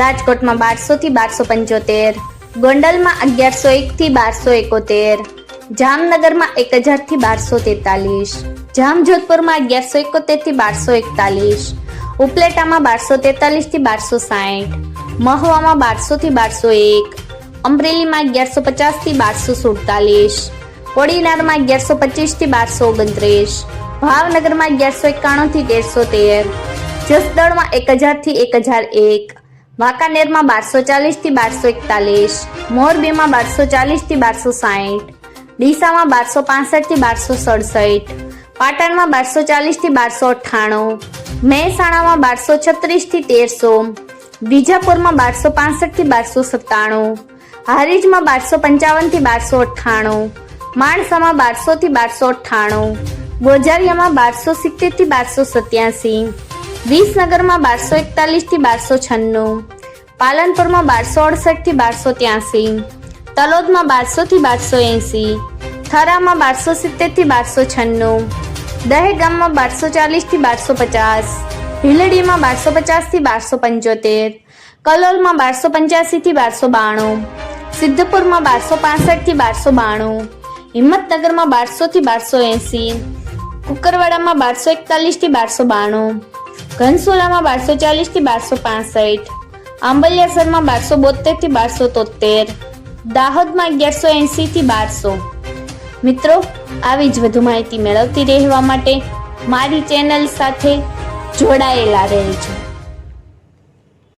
રાજકોટમાં બારસો થી બારસો પંચોતેર, ગોંડલમાં અગિયારસો એક થી બારસો એકોતેર, જામનગરમાં એક હજારથી બારસો તેતાલીસ, જામજોધપુરમાં અગિયારસો એકોતેરથી બારસો એકતાલીસ, ઉપલેટામાં બારસો તેતાલીસથી બારસો સાઠ, મહુવામાં બારસો થી બારસો એક, અમરેલીમાં અગિયારસો પચાસથી બારસો સુડતાલીસ, કોડીનારમાં અગિયારસો પચીસથી બારસો ઓગણત્રીસ, ભાવનગરમાં અગિયારસો એકાણું થી તેરસો તેર, જસદણમાં એક હજારથી એક હજાર એક વાંકાનેરમાં બારસો ચાલીસથી બારસો એકતાલીસ, મોરબીમાં બારસો ચાલીસથી બારસો સાહીઠ, ડીસામાં બારસો પાસઠથી બારસો સડસઠ, પાટણમાં બારસો ચાલીસથી બારસો અઠ્ઠાણું, મહેસાણામાં બારસો છત્રીસથી તેરસો, વિજાપુરમાં બારસો પાસઠથી બારસો સત્તાણું, હારીજમાં બારસો પંચાવનથી બારસો અઠ્ઠાણું, માણસામાં બારસો થી બારસો અઠ્ઠાણું, ગોજારિયામાં બારસો સિત્તેરથી બારસો સત્યાસી વિસનગરમાં બારસો એકતાલીસથી બારસો છન્નું, પાલનપુરમાં બારસો અડસઠથી બારસો ત્યાસી, તલોદમાં બારસોથી બારસો એંસી, થરામાં બારસો સિત્તેરથી બારસો છન્નું, દહેગામમાં બારસો ચાલીસથી બારસો પચાસ, ભીલડીમાં બારસો પચાસથી બારસો પંચોતેર, કલોલમાં બારસો પંચ્યાસીથી બારસો બાણું, સિદ્ધપુરમાં બારસો પાસઠથી બારસો બાણું, હિંમતનગરમાં બારસોથી બારસો એંસી, કુકરવાડામાં બારસો એકતાલીસથી બારસો બાણું ઘનસોલામાં બારસો ચાલીસથી બારસો પાસઠ, આંબલિયાસરમાં બારસો બોતેરથી બારસો તોતેર દાહોદમાં અગિયારસો એંસી થી બારસો. મિત્રો, આવી જ વધુ માહિતી મેળવતી રહેવા માટે મારી ચેનલ સાથે જોડાયેલા રહેજો.